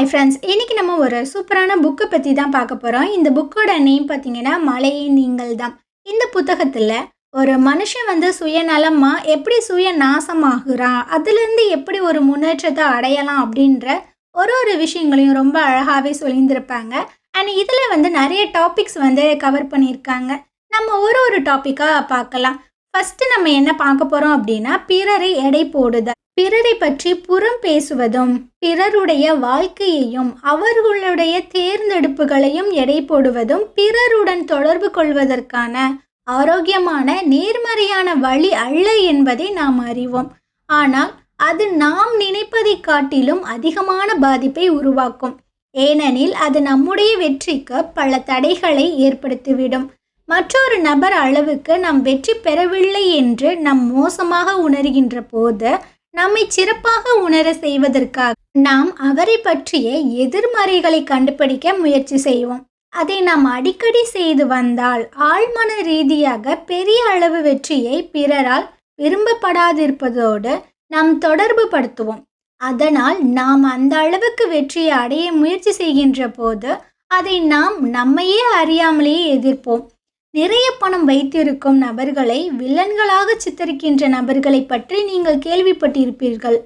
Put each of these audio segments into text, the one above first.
Hi friends இன்றைக்கி நம்ம ஒரு சூப்பரான புக்கை பற்றி தான் பார்க்க போகிறோம் இந்த புக்கோட நேம் பார்த்தீங்கன்னா மலையே நீங்கள் தான். இந்த புத்தகத்தில் ஒரு மனுஷன் வந்து சுயநலமாக எப்படி சுய நாசமாகிறான் அதுலேருந்து எப்படி ஒரு முன்னேற்றத்தை அடையலாம் அப்படின்ற ஒரு ஒரு விஷயங்களையும் ரொம்ப அழகாகவே சொல்லியிருந்திருப்பாங்க. அண்ட் இதில் வந்து நிறைய டாபிக்ஸ் வந்து கவர் பண்ணியிருக்காங்க. நம்ம ஒரு ஒரு டாப்பிக்காக பார்க்கலாம். ஃபர்ஸ்ட் நம்ம என்ன பார்க்க போறோம் அப்படின்னா பிறரை எடை போடுதல். பிறரை பற்றி புறம் பேசுவதும் பிறருடைய வாழ்க்கையையும் அவர்களுடைய தேர்ந்தெடுப்புகளையும் எடை போடுவதும் பிறருடன் தொடர்பு கொள்வதற்கான ஆரோக்கியமான நேர்மறையான வழி அல்ல என்பதை நாம் அறிவோம். ஆனால் அது நாம் நினைப்பதை காட்டிலும் அதிகமான பாதிப்பை உருவாக்கும். ஏனெனில் அது நம்முடைய வெற்றிக்கு பல தடைகளை ஏற்படுத்திவிடும். மற்றொரு நபர் அளவுக்கு நாம் வெற்றி பெறவில்லை என்று நாம் மோசமாக உணர்கின்ற போது நம்மை சிறப்பாக உணர செய்வதற்காக நாம் அவரை பற்றிய எதிர்மறைகளை கண்டுபிடிக்க முயற்சி செய்வோம். அதை நாம் அடிக்கடி செய்து வந்தால் ஆழ்மன ரீதியாக பெரிய அளவு வெற்றியை பிறரால் விரும்பப்படாதிருப்பதோடு நாம் தொடர்பு படுத்துவோம். அதனால் நாம் அந்த அளவுக்கு வெற்றியை அடைய முயற்சி செய்கின்ற போது அதை நாம் நம்மையே அறியாமலேயே எதிர்ப்போம். நிறைய பணம் வைத்திருக்கும் நபர்களை வில்லன்களாக சித்தரிக்கின்ற நபர்களை பற்றி நீங்கள் கேள்விப்பட்டிருப்பீர்கள்.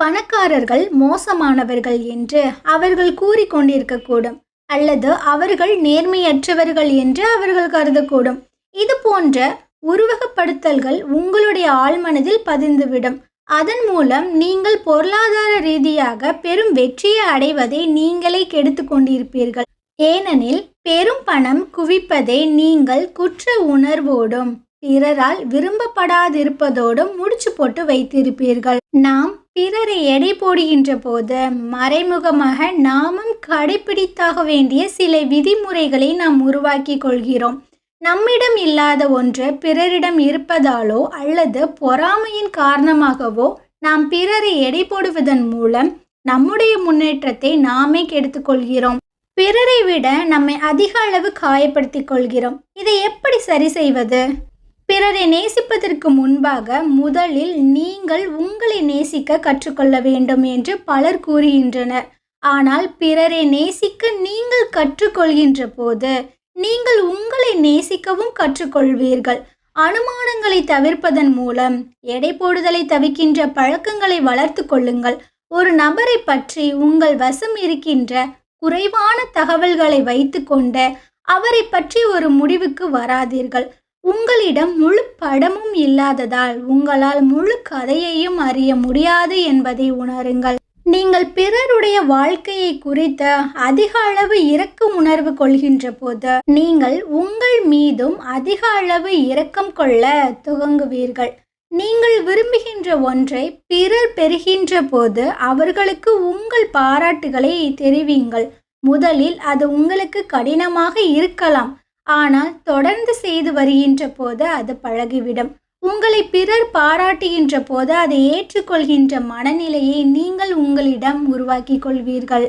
பணக்காரர்கள் மோசமானவர்கள் என்று அவர்கள் கூறிக்கொண்டிருக்கக்கூடும் அல்லது அவர்கள் நேர்மையற்றவர்கள் என்று அவர்கள் கருதக்கூடும். இது போன்ற உருவகப்படுத்தல்கள் உங்களுடைய ஆழ்மனதில் பதிந்துவிடும். அதன் மூலம் நீங்கள் பொருளாதார ரீதியாக பெரும் வெற்றியை அடைவதை நீங்களே கெடுத்து கொண்டிருப்பீர்கள். ஏனெனில் பெரும் பணம் குவிப்பதை நீங்கள் குற்ற உணர்வோடும் பிறரால் விரும்பப்படாதிருப்பதோடும் முடிச்சு போட்டு வைத்திருப்பீர்கள். நாம் பிறரை எடை போடுகின்ற போது மறைமுகமாக நாமும் கடைபிடித்தாக வேண்டிய சில விதிமுறைகளை நாம் உருவாக்கி கொள்கிறோம். நம்மிடம் இல்லாத ஒன்று பிறரிடம் இருப்பதாலோ அல்லது பொறாமையின் காரணமாகவோ நாம் பிறரை எடை போடுவதன் மூலம் நம்முடைய முன்னேற்றத்தை நாமே கெடுத்துக்கொள்கிறோம் பிறரை விட நம்மை அதிக அளவு காயப்படுத்திக் கொள்கிறோம். இதை எப்படி சரி செய்வது? பிறரை நேசிப்பதற்கு முன்பாக முதலில் நீங்கள் உங்களை நேசிக்க கற்றுக்கொள்ள வேண்டும் என்று பலர் கூறுகின்றனர். ஆனால் பிறரை நேசிக்க நீங்கள் கற்றுக்கொள்கின்ற போது நீங்கள் உங்களை நேசிக்கவும் கற்றுக்கொள்வீர்கள். அனுமானங்களை தவிர்ப்பதன் மூலம் எடை போடுதலை தவிக்கின்ற பழக்கங்களை வளர்த்து கொள்ளுங்கள். ஒரு நபரை பற்றி உங்கள் வசம் இருக்கின்ற குறைவான தகவல்களை வைத்துக்கொண்டு அவரை பற்றி ஒரு முடிவுக்கு வராதீர்கள். உங்களிடம் முழு படமும் இல்லாததால் உங்களால் முழு கதையையும் அறிய முடியாது என்பதை உணருங்கள். நீங்கள் பிறருடைய வாழ்க்கையை குறித்த அதிக அளவு இரக்க உணர்வு கொள்கின்ற போது நீங்கள் உங்கள் மீதும் அதிக அளவு இரக்கம் கொள்ள துவங்குவீர்கள். நீங்கள் விரும்புகின்ற ஒன்றை பிறர் பெறுகின்ற போது அவர்களுக்கு உங்கள் பாராட்டுகளை தெரிவிங்கள். முதலில் அது உங்களுக்கு கடினமாக இருக்கலாம். ஆனால் தொடர்ந்து செய்து வருகின்ற போது அது பழகிவிடும். உங்களை பிறர் பாராட்டுகின்ற போது அதை ஏற்றுக்கொள்கின்ற மனநிலையை நீங்கள் உங்களிடம் உருவாக்கி கொள்வீர்கள்.